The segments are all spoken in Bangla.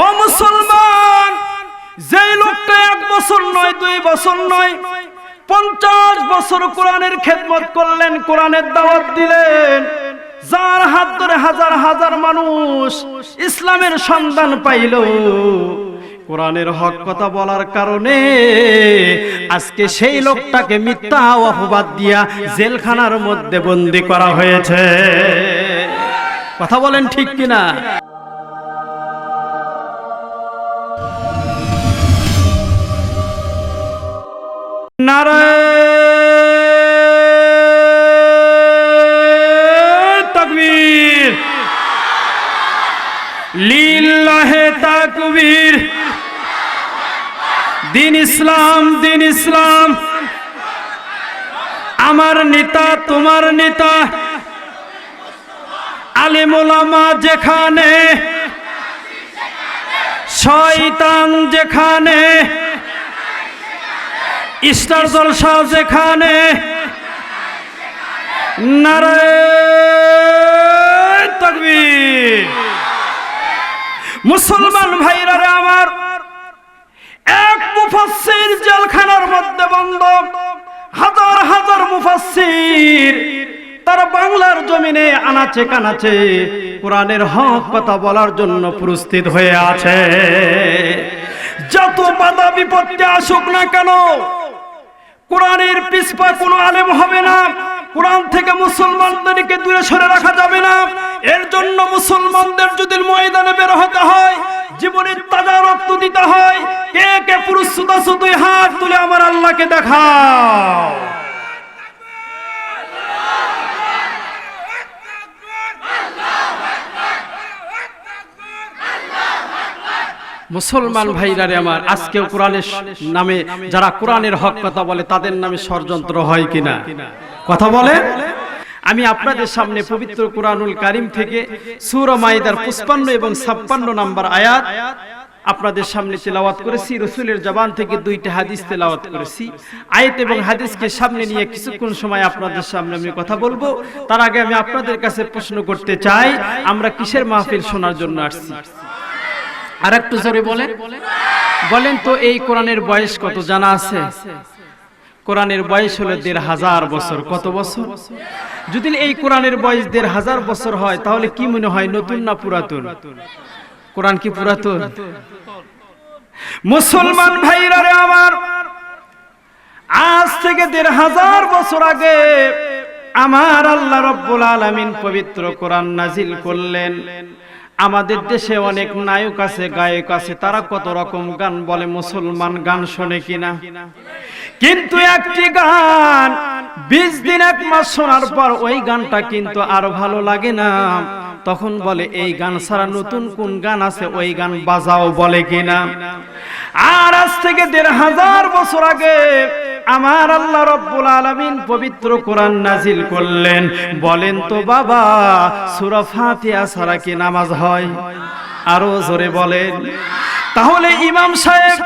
ও মুসলমান, যেই লোকটা এক বছর নয়, দুই বছর নয়, পঞ্চাশ বছর কোরআনের খেদমত করলেন, কোরআনের দাওয়াত দিলেন, যার হাত ধরে হাজার হাজার মানুষ ইসলামের সন্ধান পাইল। কোরআনের হক কথা বলার কারণে আজকে সেই লোকটাকে মিথ্যা অপবাদ দিয়া জেলখানার মধ্যে বন্দি করা হয়েছে। কথা বলেন ঠিক কিনা? নারায়ণ তাকবীর। লিল্লাহে তাকবীর। দিন ইসলাম দিন ইসলাম। আমার নেতা, তোমার নেতা। আলিমুলামা যেখানে, শয়তান যেখানে ইস্টার জলসা যেখানে নারায়ণ মুসলমান ভাইরা আমার, এক মুফাসসির জেলখানার মধ্যে বন্ধ, হাজার হাজার মুফাসসির, তারা বাংলার জমিনে আনাচে কানাচে কোরআনের হক কথা বলার জন্য প্রস্তুত হয়ে আছে। যত বাধা বিপত্তি আসুক না কেন কোরআনের পিছপা কোনো আলেম হবে না। কোরআন থেকে মুসলমানদেরকে দূরে সরে রাখা যাবে না। এর জন্য মুসলমানদের যদি ময়দানে বের হতে হয়, জীবনের তাজা রক্ত দিতে হয়, কে কে পুরুষ সুতা সুতুই হাত তুলে আমার আল্লাহকে দেখাও। মুসলমান ভাইরা রে আমার, আজকেও কোরআনের নামে যারা কোরআনের হক কথা বলে, তাদের নামে ষড়যন্ত্র হয় কিনা? কথা বলে আমি আপনাদের সামনে পবিত্র কোরআনুল কারিম থেকে সূরা মাইদার 55 এবং 56 নম্বর আয়াত আপনাদের সামনে তেলাওয়াত করেছি। রসুলের জবান থেকে দুইটা হাদিস তেলাওয়াত করেছি। আয়াত এবং হাদিসকে সামনে নিয়ে কিছুক্ষণ সময় আপনাদের সামনে আমি কথা বলব। তার আগে আমি আপনাদের কাছে প্রশ্ন করতে চাই, আমরা কিসের মাহফিল শোনার জন্য আসছি? আর একটু জোরে বলেন। বলেন তো এই কোরআনের বয়স কত জানা আছে? কোরআনের বয়স হলো দেড় হাজার বছর। কত বছর? যদি এই কোরআনের বয়স দেড় হাজার বছর হয় তাহলে কি মনে হয় নতুন না পুরাতন? কোরআন কি পুরাতন? মুসলমান ভাইরা রে আমার আজ থেকে দেড় হাজার বছর আগে আমার আল্লাহ রব্বুল আলামিন পবিত্র কোরআন নাজিল করলেন। আমাদের দেশে অনেক নায়ক আছে, গায়ক আছে, তারা কত রকম গান বলে, মুসলমান গান শোনে কিনা? কিন্তু একটি গান, বিশ দিন এক মাস শোনার পর ওই গানটা কিন্তু আরও ভালো লাগে না। তখন বলে, এই গান ছাড়া নতুন কোন গান আছে? ওই গান বাজাও বলে কিনা? আর আজ থেকে দেড় হাজার বছর আগে আমার আল্লাহ রব্বুল আলামিন পবিত্র কোরআন নাজিল করলেন। বলেন তো বাবা, সূরা ফাতিহা ছাড়া কি নামাজ হয়? আরও জোরে বলেন। তাহলে ইমাম সাহেব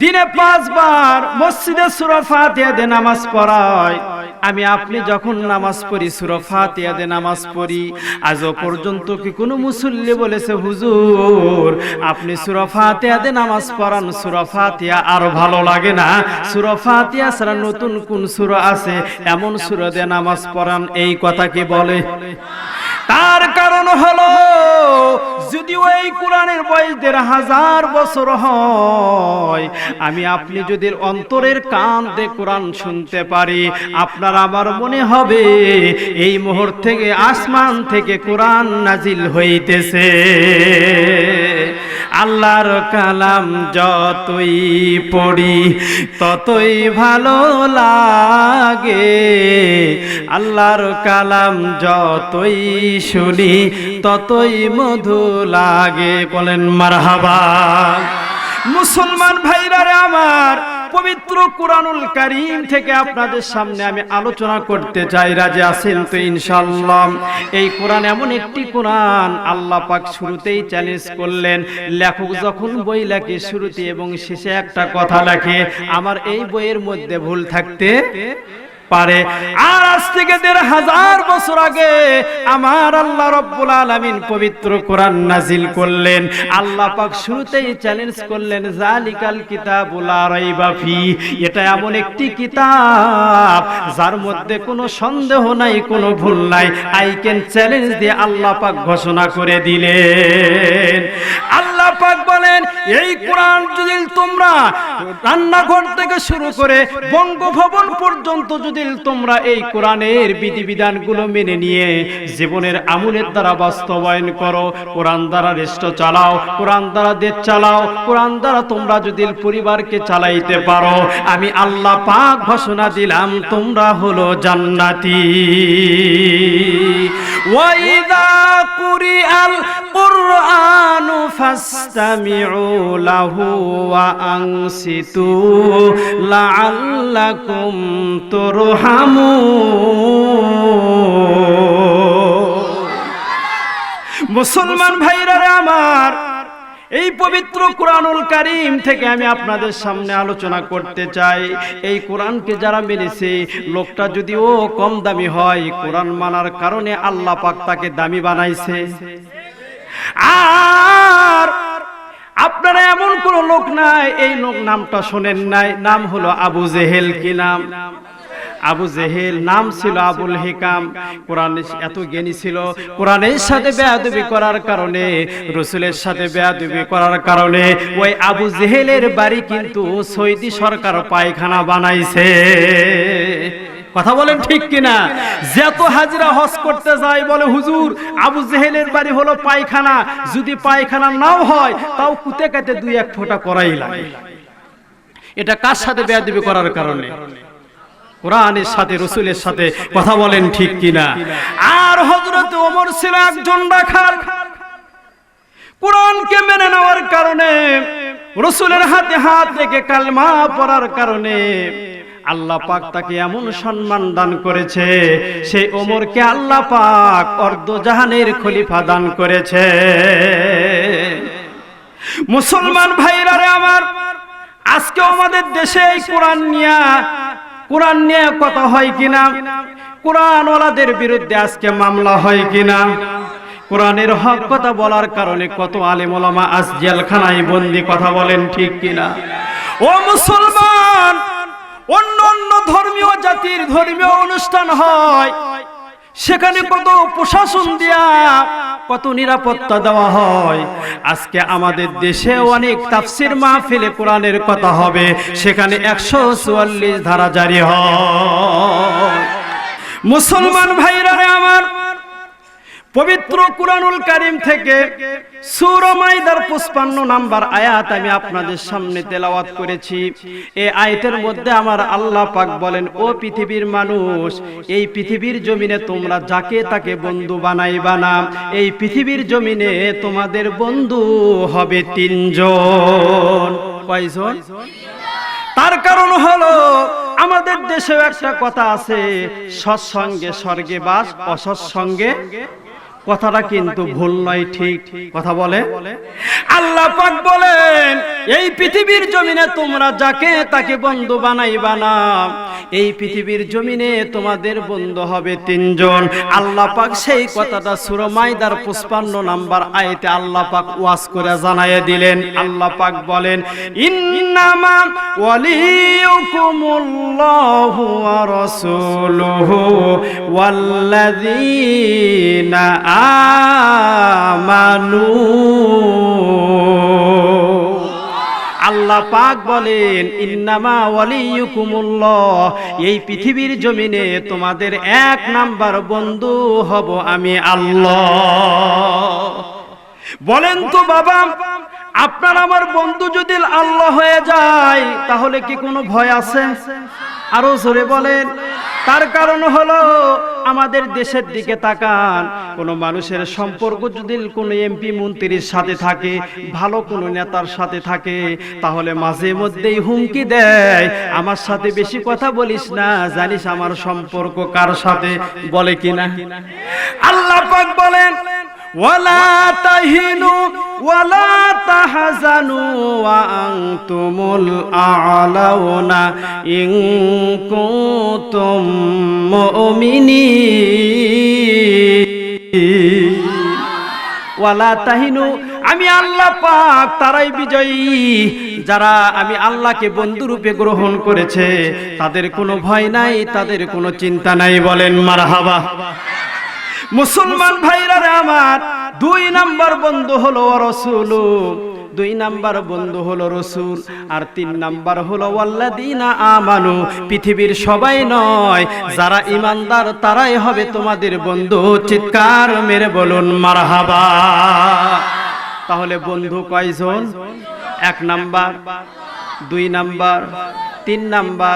দিনে পাঁচবার মসজিদে সূরা ফাতিহা দিয়ে নামাজ পড়ায়। আমি আপনি যখন নামাজ পড়ি, সূরা ফাতিহা দিয়ে নামাজ পড়ি, আজও পর্যন্ত কি কোনো মুসল্লি বলেছে, হুজুর, আপনি সূরা ফাতিহা দিয়ে নামাজ পড়ান, সূরা ফাতিহা আর ভালো লাগে না? সূরা ফাতিহা ছাড়া নতুন কোন সূরা আছে? এমন সূরা দিয়ে নামাজ পড়ান, এই কথা কি বলে? তার কারণ হলো ওই কোরআনের বয়স দেড় হাজার বছর হয়। আমি, আপনি যদি অন্তরের কান দিয়ে কোরআন শুনতে পারি, আপনার আমার মনে হবে, এই মুহূর্ত থেকে আসমান থেকে কোরআন নাজিল হইতেছে। আল্লাহর কালাম যতই পড়ি, ততই ভালো লাগে। আল্লাহর কালাম যতই শুনি, ততই মধু লাগে। বলেন, মারহাবা। মুসলমান ভাইরা আমার পবিত্র কোরআনুল কারীম থেকে আপনাদের সামনে আমি আলোচনা করতে চাই। রাজে আছেন তো ইনশাআল্লাহ? এই কোরআন এমন একটি কোরআন আল্লাহ পাক শুরুতেই চ্যালেঞ্জ করলেন। লেখক যখন বই লেখে শুরুতে এবং শেষে একটা কথা লেখে, আমার এই বইয়ের মধ্যে ভুল থাকতে পারে। আর আজ থেকে দেড় হাজার বছর আগে আমার আল্লাহ রব্বুল আলামিন পবিত্র কোরআন নাজিল করলেন। আল্লাহ পাক শুরুতেই চ্যালেঞ্জ করলেন জালিকাল কিতাবুল লা রাইবা ফি। এটা এমন একটি কিতাব, যার মধ্যে কোনো সন্দেহ নাই, কোনো ভুল নাই। আই ক্যান চ্যালেঞ্জ দিয়ে আল্লাহ পাক ঘোষণা করে দিলেন। আল্লাহ পাক বলেন, এই কোরআন যদি তোমরা রান্নাঘর থেকে শুরু করে বঙ্গভবন পর্যন্ত যদি তোমরা এই কোরআনের বিধিবিধানগুলো মেনে নিয়ে জীবনের আমলের দ্বারা বাস্তবায়ন করো, কোরআন দ্বারা রেষ্ট চালাও, কোরআন দ্বারা দেশ চালাও, কোরআন দ্বারা তোমরা যদি পরিবারকে চালাইতে পারো, আমি আল্লাহ পাক ঘোষণা দিলাম, তোমরা হলো জান্নাতি। ওয়াইদা কুরিআল কুরআনু ফাসতামিউ। ওয়া আনসিতু লাআল্লাকুম তুরহামুন মুসলমান ভাইরা আমার, এই পবিত্র কোরআনুল কারিম থেকে আমি আপনাদের সামনে আলোচনা করতে চাই। এই কোরআনকে যারা মেনেছে, লোকটা যদিও কম দামি হয়, কোরআন মানার কারণে আল্লাহ পাক তাকে দামি বানাইছে। আর আপনারা এমন কোন লোক নাই, এই লোক নামটা শোনেন নাই, নাম হলো আবু জেহেল কি নাম? আবু জেহেল নাম ছিল আবুল হিকাম। কোরআন এত জ্ঞানী ছিল। কোরআনের সাথে বেয়াদবি করার কারণে, রসুলের সাথে বেয়াদবি করার কারণে ওই আবু জেহেলের বাড়ি কিন্তু সৌদি সরকার পায়খানা বানাইছে। কথা বলেন ঠিক কিনা? যত হাজিরা হজ করতে যায় বলে হুজুর আবু জেহেলের বাড়ি হলো পায়খানা। যদি পায়খানা নাও হয় তাও কুতে কাতে দুই এক ফোঁটা করাই লাগে। এটা কার সাথে বেয়াদবি করার কারণে? কোরআনের সাথে রসুলের সাথে কথা বলেন ঠিক কিনা? আর হজরত ওমর ছিল একজন রাখাল কোরআনকে মেনে নেওয়ার কারণে রসুলের হাতে হাত রেখে কালমা পড়ার কারণে আল্লাহ পাক তাকে এমন সম্মান দান করেছে সেই ওমরকে আল্লাহ পাক অর্ধ জাহানের খলিফা দান করেছে। মুসলমান ভাইরা রে আমার আজকে আমাদের দেশে এই কোরআন নিয়া কোরআন নিয়ে কথা হয় কিনা কোরআন ওলাদের বিরুদ্ধে আজকে মামলা হয় কিনা কোরআনের হক কথা বলার কারণে কত আলেম ওলামা আজ জেলখানায় বন্দি কথা বলেন ঠিক কিনা। ও মুসলমান অন্য অন্য ধর্মীয় জাতির ধর্মীয় অনুষ্ঠান হয়। সেখানে কত প্রশাসন দিয়া কত নিরাপত্তা দেওয়া হয়। আজকে আমাদের দেশে অনেক তাফসির মাহফিলে কোরআনের কথা হবে। সেখানে একশো চুয়াল্লিশ ধারা জারি হয়। মুসলমান ভাইরা আমার পবিত্র কুরআনুল কারিম থেকে সূরা মাইদার 55 নাম্বার আয়াত আমি আপনাদের সামনে তেলাওয়াত করেছি। এই আয়াতের মধ্যে আমার আল্লাহ পাক বলেন, ও পৃথিবীর মানুষ, এই পৃথিবীর জমিনে তোমরা যাকে তাকে বন্ধু বানাইবা না, এই পৃথিবীর জমিনে তোমাদের বন্ধু হবে তিনজন। কয়জন? তার কারণ হলো, আমাদের দেশেও একটা কথা আছে, সৎসঙ্গে স্বর্গে বাস, অসৎসঙ্গে কথাটা কিন্তু ভুল নয় ঠিক কথা বলে। আল্লাহ পাক বলেন এই পৃথিবীর জমিনে তোমরা যাকে তাকে বন্ধু বানাইবা না। এই পৃথিবীর জমিনে তোমাদের বন্ধু হবে তিনজন। আল্লাহ পাক সেই কথাটা সূরা মাইদার 55 নাম্বার আয়াতে আল্লাহ পাক ওয়াজ করে জানায় দিলেন। আল্লাহ পাক বলেন, ইন্নামা ওয়ালিয়ুকুমুল্লাহু ওয়া রাসূলুহু ওয়াল্লাযীনা আমানু আল্লাহ পাক বলেন, ইন্নামা ওয়ালিয়ুকুমুল্লাহ, এই পৃথিবীর জমিনে তোমাদের এক নাম্বার বন্ধু হব আমি আল্লাহ। বলেন তো বাবা, আপনার আমার বন্ধু যদি আল্লাহ হয়ে যায়, তাহলে কি কোনো ভয় আছে? আরও জোরে বলেন, তার কারণ হলো আমাদের দেশের দিকে তাকান, কোন মানুষের সম্পর্ক যদি কোনো এমপি মন্ত্রীর সাথে থাকে, ভালো কোনো নেতার সাথে থাকে, তাহলে মাঝে মধ্যেই হুমকি দেয়। আমার সাথে বেশি কথা বলিস না, জানিস আমার সম্পর্ক কার সাথে, বলে কিনা? আল্লাহ বলেন আমি আল্লাহ পাক তারাই বিজয়ী। যারা আমি আল্লাহকে বন্ধু রূপে গ্রহণ করেছে, তাদের কোনো ভয় নাই, তাদের কোনো চিন্তা নাই, বলেন মারহাবা। মুসলমান ভাইরা আমার, দুই নাম্বার বন্ধু হলো রসুল, দুই নাম্বার বন্ধু হলো রসুল, আর তিন নাম্বার হলো ওয়াল্লাদিনা আমানু, পৃথিবীর সবাই নয়, যারা ইমানদার তারাই হবে তোমাদের বন্ধু। চিৎকার মেরে বলুন, মারহাবা। তাহলে বন্ধু কয়জন? এক নাম্বার, দুই নাম্বার, তিন নাম্বার